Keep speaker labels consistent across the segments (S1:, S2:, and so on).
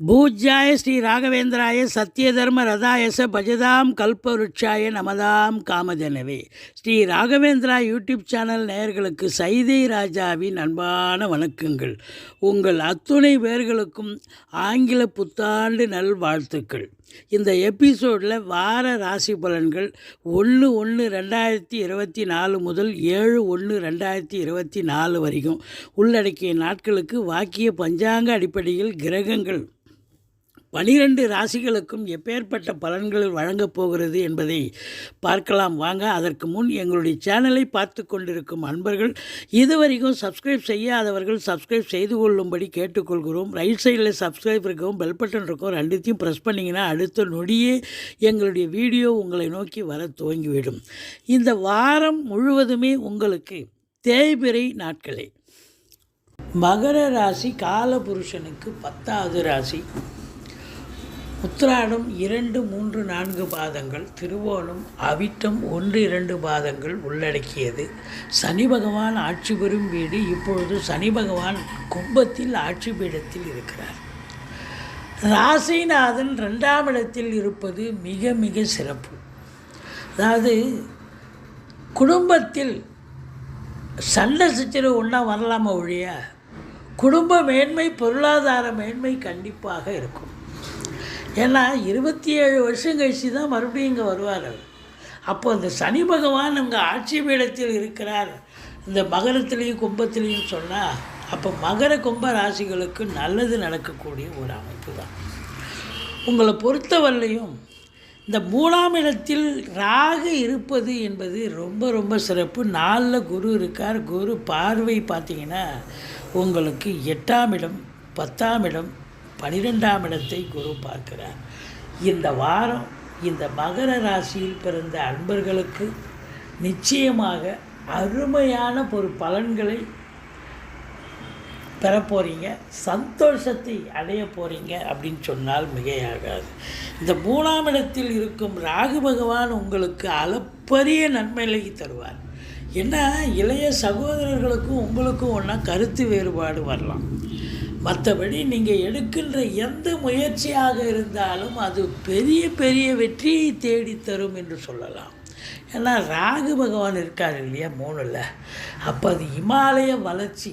S1: பூஜ்யாய ஸ்ரீ ராகவேந்திராய சத்யதர்ம ரதாயச பஜதாம் கல்பவருட்சாய நமதாம் காமதனவே. ஸ்ரீ ராகவேந்திரா யூடியூப் சேனல் நேயர்களுக்கு சைதை ராஜாவின் அன்பான வணக்கங்கள். உங்கள் அத்துணை பேர்களுக்கும் ஆங்கில புத்தாண்டு நல்வாழ்த்துக்கள். இந்த எபிசோடில் வார ராசி பலன்கள் ஒன்று ஒன்று ரெண்டாயிரத்தி இருபத்தி நாலு முதல் ஏழு ஒன்று ரெண்டாயிரத்தி இருபத்தி நாலு வரைக்கும். உள்ளடக்கிய நாட்களுக்கு வாக்கிய பஞ்சாங்க அடிப்படையில் கிரகங்கள் பனிரெண்டு ராசிகளுக்கும் எப்பேற்பட்ட பலன்கள் வழங்கப் போகிறது என்பதை பார்க்கலாம். வாங்க அதற்கு முன் எங்களுடைய சேனலை பார்த்து கொண்டிருக்கும் அன்பர்கள் இதுவரைக்கும் சப்ஸ்கிரைப் செய்யாதவர்கள் சப்ஸ்கிரைப் செய்து கொள்ளும்படி கேட்டுக்கொள்கிறோம். ரைட் சைடில் சப்ஸ்கிரைப் இருக்கவும் பெல் பட்டன் இருக்கும் ரெண்டுத்தையும் ப்ரெஸ் பண்ணிங்கன்னா அடுத்த நொடியே எங்களுடைய வீடியோ உங்களை நோக்கி வர துவங்கிவிடும். இந்த வாரம் முழுவதுமே உங்களுக்கு தேய்பிறை நாட்களே. மகர ராசி காலபுருஷனுக்கு பத்தாவது ராசி. உத்திராடம் இரண்டு மூன்று நான்கு பாதங்கள் திருவோணம் அவிட்டம் ஒன்று இரண்டு பாதங்கள் உள்ளடக்கியது. சனி பகவான் ஆட்சி பெறும் வீடு இப்பொழுது சனி பகவான் கும்பத்தில் ஆட்சி பீடத்தில் இருக்கிறார். ராசிநாதன் ரெண்டாம் இடத்தில் இருப்பது மிக மிக சிறப்பு. அதாவது குடும்பத்தில் சண்டை சச்சரவு ஒன்றா வரலாமா ஒழிய குடும்ப மேன்மை பொருளாதார மேன்மை கண்டிப்பாக இருக்கும். ஏன்னா இருபத்தி ஏழு வருஷம் கழிச்சு தான் மறுபடியும் இங்கே வருவார் அவர். அப்போ அந்த சனி பகவான் அங்கே ஆட்சி பீடத்தில் இருக்கிறார். இந்த மகரத்துலேயும் கும்பத்துலேயும் சொன்னால் அப்போ மகர கும்ப ராசிகளுக்கு நல்லது நடக்கக்கூடிய ஒரு அமைப்பு தான். உங்களை பொறுத்தவரையிலையும் இந்த மூணாம் இடத்தில் ராகு இருப்பது என்பது ரொம்ப ரொம்ப சிறப்பு. நாளில் குரு இருக்கார். குரு பார்வை பார்த்தீங்கன்னா உங்களுக்கு எட்டாம் இடம் பத்தாம் இடம் பனிரெண்டாம் இடத்தை குரு பார்க்கிறார். இந்த வாரம் இந்த மகர ராசியில் பிறந்த அன்பர்களுக்கு நிச்சயமாக அருமையான ஒரு பலன்களை பெற போகிறீங்க சந்தோஷத்தை அடைய போகிறீங்க அப்படின்னு சொன்னால் மிகையாகாது. இந்த மூணாம் இடத்தில் இருக்கும் ராகு பகவான் உங்களுக்கு அளப்பரிய நன்மைகளை தருவார். ஏன்னா இளைய சகோதரர்களுக்கும் உங்களுக்கும் ஒன்றா கருத்து வேறுபாடு வரலாம். மற்றபடி நீங்கள் எடுக்கின்ற எந்த முயற்சியாக இருந்தாலும் அது பெரிய பெரிய வெற்றியை தேடித்தரும் என்று சொல்லலாம். ஏன்னா ராகு பகவான் இருக்கார் இல்லையா மூணில். அப்போ அது இமாலய வளர்ச்சி.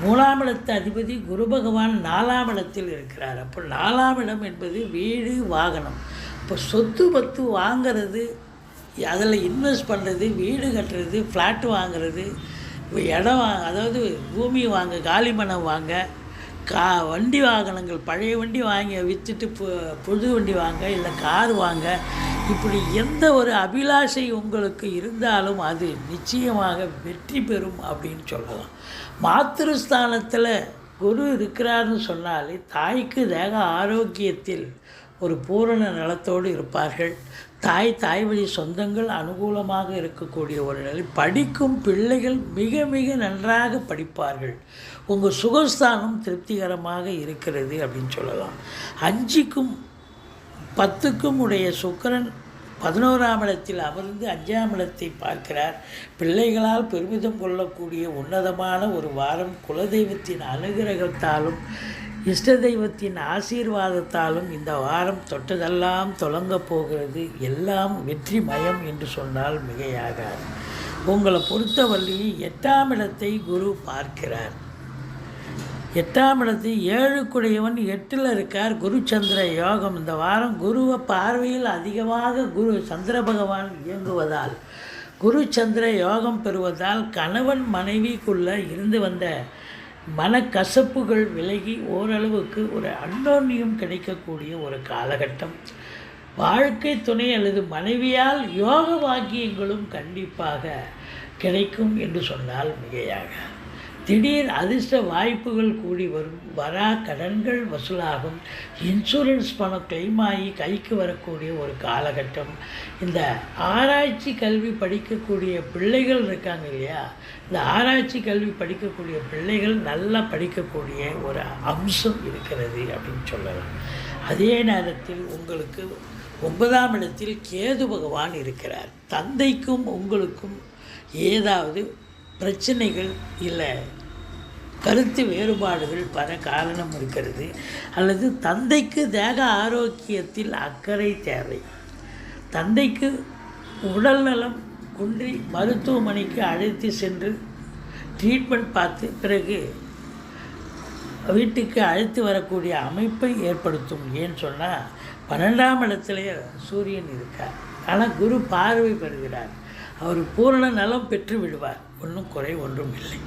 S1: மூணாம் இடத்து அதிபதி குரு பகவான் நாலாம் இடத்தில் இருக்கிறார். அப்போ நாலாம் இடம் என்பது வீடு வாகனம். இப்போ சொத்து பத்து வாங்கிறது அதில் இன்வெஸ்ட் பண்ணுறது வீடு கட்டுறது ஃப்ளாட்டு வாங்கிறது இடம் வா அதாவது பூமி வாங்க காலிமனம் வாங்க கா வண்டி வாகனங்கள் பழைய வண்டி வாங்கி விற்றுட்டு பு புது வண்டி வாங்க இல்லை கார் வாங்க இப்படி எந்த ஒரு அபிலாஷை உங்களுக்கு இருந்தாலும் அது நிச்சயமாக வெற்றி பெறும் அப்படின்னு சொல்லலாம். மாத்திருஸ்தானத்தில் குரு இருக்கிறார்னு சொன்னாலே தாய்க்கு தேக ஆரோக்கியத்தில் ஒரு பூரண நலத்தோடு இருப்பார்கள். தாய் தாய் வழி சொந்தங்கள் அனுகூலமாக இருக்கக்கூடிய ஒரு நிலை. படிக்கும் பிள்ளைகள் மிக மிக நன்றாக படிப்பார்கள். உங்கள் சுகஸ்தானம் திருப்திகரமாக இருக்கிறது அப்படின்னு சொல்லலாம். அஞ்சுக்கும் பத்துக்கும் உடைய சுக்கரன் பதினோராம் இடத்தில் அமர்ந்து அஞ்சாம் இடத்தை பார்க்கிறார். பிள்ளைகளால் பெருமிதம் கொள்ளக்கூடிய உன்னதமான ஒரு வாரம் குலதெய்வத்தின் அனுகிரகத்தாலும் இஷ்ட தெய்வத்தின் ஆசீர்வாதத்தாலும் இந்த வாரம் தொட்டதெல்லாம் தொடங்க போகிறது. எல்லாம் வெற்றி மயம் என்று சொன்னால் மிகையாகாது. உங்களை பொறுத்தவரையில் எட்டாம் இடத்தை குரு பார்க்கிறார். எட்டாம் இடத்து ஏழுக்குடையவன் எட்டில் இருக்கார் குரு சந்திர யோகம். இந்த வாரம் குருவை பார்வையில் அதிகமாக குரு சந்திர பகவான் இயங்குவதால் குரு சந்திர யோகம் பெறுவதால் கணவன் மனைவிக்குள்ளே இருந்து வந்த மனக்கசப்புகள் விலகி ஓரளவுக்கு ஒரு அன்னோன்யம் கிடைக்கக்கூடிய ஒரு காலகட்டம். வாழ்க்கை துணை அல்லது மனைவியால் யோக வாக்கியங்களும் கண்டிப்பாக கிடைக்கும் என்று சொன்னால் மிகையாக. திடீர் அதிர்ஷ்ட வாய்ப்புகள் கூடி வரும். வரா கடன்கள் வசூலாகும். இன்சூரன்ஸ் பணம் கிளைம் ஆகி கைக்கு வரக்கூடிய ஒரு காலகட்டம். இந்த ஆராய்ச்சி கல்வி படிக்கக்கூடிய பிள்ளைகள் இருக்காங்க இல்லையா? இந்த ஆராய்ச்சி கல்வி படிக்கக்கூடிய பிள்ளைகள் நல்லா படிக்கக்கூடிய ஒரு அம்சம் இருக்கிறது அப்படின்னு சொல்லலாம். அதே நேரத்தில் உங்களுக்கு ஒன்பதாம் இடத்தில் கேது பகவான் இருக்கிறார். தந்தைக்கும் உங்களுக்கும் ஏதாவது பிரச்சனைகள் இல்லை. கருத்து வேறுபாடுகள் பல காரணம் இருக்கிறது. அல்லது தந்தைக்கு தேக ஆரோக்கியத்தில் அக்கறை தேவை. தந்தைக்கு உடல்நலம் குன்றி மருத்துவமனைக்கு அழைத்து சென்று ட்ரீட்மெண்ட் பார்த்து பிறகு வீட்டுக்கு அழைத்து வரக்கூடிய அமைப்பை ஏற்படுத்தும். ஏன்னு சொன்னால் பன்னெண்டாம் இடத்துலேயே சூரியன் இருக்கார். ஆனால் குரு பார்வை பெறுகிறார். அவர் பூரண நலம் பெற்று விடுவார். ஒன்றும் குறை ஒன்றும் இல்லை.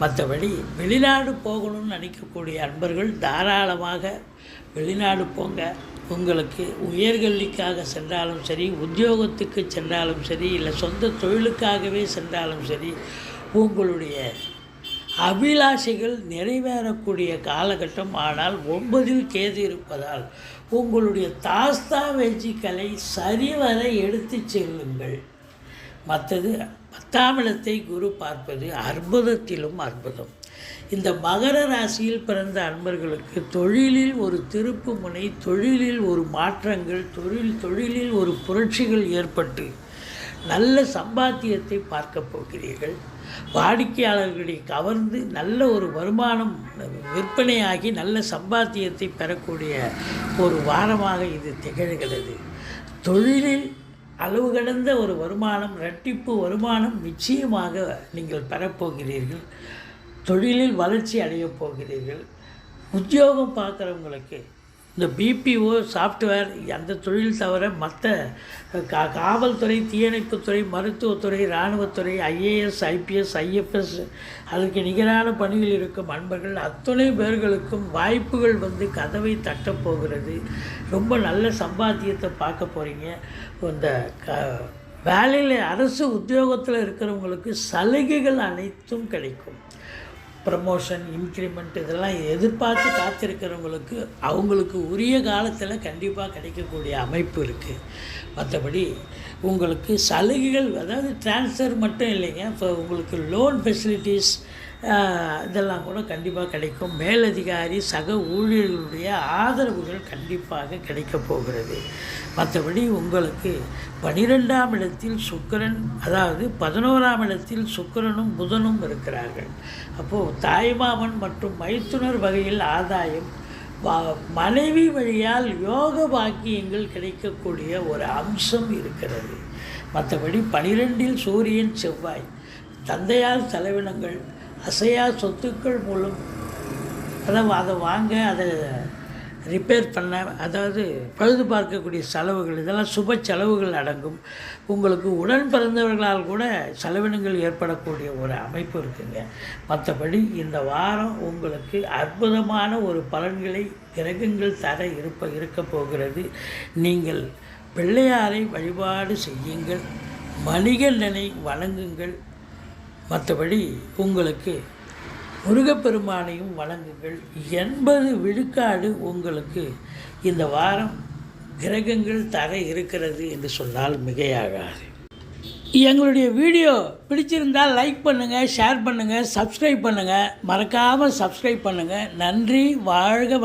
S1: மற்றபடி வெளிநாடு போகணும்னு நினைக்கக்கூடிய அன்பர்கள் தாராளமாக வெளிநாடு போங்க. உங்களுக்கு உயர்கல்விக்காக சென்றாலும் சரி உத்தியோகத்துக்கு சென்றாலும் சரி இல்லை சொந்த தொழிலுக்காகவே சென்றாலும் சரி உங்களுடைய அபிலாஷைகள் நிறைவேறக்கூடிய காலகட்டம். ஆனால் ஒன்பதில் கேது இருப்பதால் உங்களுடைய தாஸ்தா வேஜிக்களை சரிவர எடுத்துச் செல்லுங்கள். மற்றது பத்தாம் இடத்தை குரு பார்ப்பது அற்புதத்திலும் அற்புதம். இந்த மகர ராசியில் பிறந்த அன்பர்களுக்கு தொழிலில் ஒரு திருப்பு முனை தொழிலில் ஒரு மாற்றங்கள் தொழில் தொழிலில் ஒரு புரட்சிகள் ஏற்பட்டு நல்ல சம்பாத்தியத்தை பார்க்க போகிறீர்கள். வாடிக்கையாளர்களை கவர்ந்து நல்ல ஒரு வருமானம் விற்பனையாகி நல்ல சம்பாத்தியத்தை பெறக்கூடிய ஒரு வாரமாக இது திகழ்கிறது. தொழிலில் அளவு கடந்த ஒரு வருமானம் இரட்டிப்பு வருமானம் நிச்சயமாக நீங்கள் பெறப்போகிறீர்கள் தொழிலில் வளர்ச்சி அடையப் போகிறீர்கள். உத்தியோகம் பார்க்குறவங்களுக்கு இந்த பிபிஓ சாஃப்ட்வேர் அந்த தொழில் தவிர மற்ற கா காவல்துறை தீயணைப்புத்துறை மருத்துவத்துறை இராணுவத்துறை ஐஏஎஸ் ஐபிஎஸ் ஐஎஃப்எஸ் அதற்கு நிகரான பணியில் இருக்கும் அன்பர்கள் அத்தனை பேர்களுக்கும் வாய்ப்புகள் வந்து கதவை தட்டப் போகிறது. ரொம்ப நல்ல சம்பாத்தியத்தை பார்க்க போகிறீங்க இந்த க வேலையில் அரசு உத்தியோகத்தில் இருக்கிறவங்களுக்கு சலுகைகள் அனைத்தும் கிடைக்கும். ப்ரமோஷன் இன்க்ரிமெண்ட் இதெல்லாம் எதிர்பார்த்து காத்திருக்கிறவங்களுக்கு அவங்களுக்கு உரிய காலத்தில் கண்டிப்பாக கிடைக்கக்கூடிய அமைப்பு இருக்குது மற்றபடி உங்களுக்கு சலுகைகள் அதாவது ட்ரான்ஸ்ஃபர் மட்டும் இல்லைங்க. இப்போ உங்களுக்கு லோன் ஃபெசிலிட்டிஸ் இதெல்லாம் கூட கண்டிப்பாக கிடைக்கும். மேலதிகாரி சக ஊழியர்களுடைய ஆதரவுகள் கண்டிப்பாக கிடைக்கப் போகிறது. மற்றபடி உங்களுக்கு பனிரெண்டாம் இடத்தில் சுக்கிரன் அதாவது பதினோராம் இடத்தில் சுக்கிரனும் புதனும் இருக்கிறார்கள். அப்போது தாய்மாமன் மற்றும் மைத்துனர் வகையில் ஆதாயம் மனைவி வழியால் யோக பாக்கியங்கள் கிடைக்கக்கூடிய ஒரு அம்சம் இருக்கிறது. மற்றபடி பனிரெண்டில் சூரியன் செவ்வாய். தந்தையால் செலவினங்கள் அசையா சொத்துக்கள் மூலம் அதை அதை வாங்க அதை ரிப்பேர் பண்ண அதாவது பழுது பார்க்கக்கூடிய செலவுகள் இதெல்லாம் சுப செலவுகள் அடங்கும். உங்களுக்கு உடன் பிறந்தவர்களால் கூட செலவினங்கள் ஏற்படக்கூடிய ஒரு அமைப்பு இருக்குங்க. மற்றபடி இந்த வாரம் உங்களுக்கு அற்புதமான ஒரு பலன்களை கிரகங்கள் தர இருப்ப இருக்க போகிறது. நீங்கள் பிள்ளையாரை வழிபாடு செய்யுங்கள். மணிகண்டனை வணங்குங்கள். மற்றபடி உங்களுக்கு முருகப்பெருமானையும் வணங்குங்கள். எண்பது விழுக்காடு உங்களுக்கு இந்த வாரம் கிரகங்கள் தர இருக்கிறது என்று சொன்னால் மிகையாகாது. எங்களுடைய வீடியோ பிடிச்சிருந்தால் லைக் பண்ணுங்கள் ஷேர் பண்ணுங்கள் சப்ஸ்கிரைப் பண்ணுங்கள் மறக்காமல் சப்ஸ்கிரைப் பண்ணுங்கள் நன்றி வாழ்க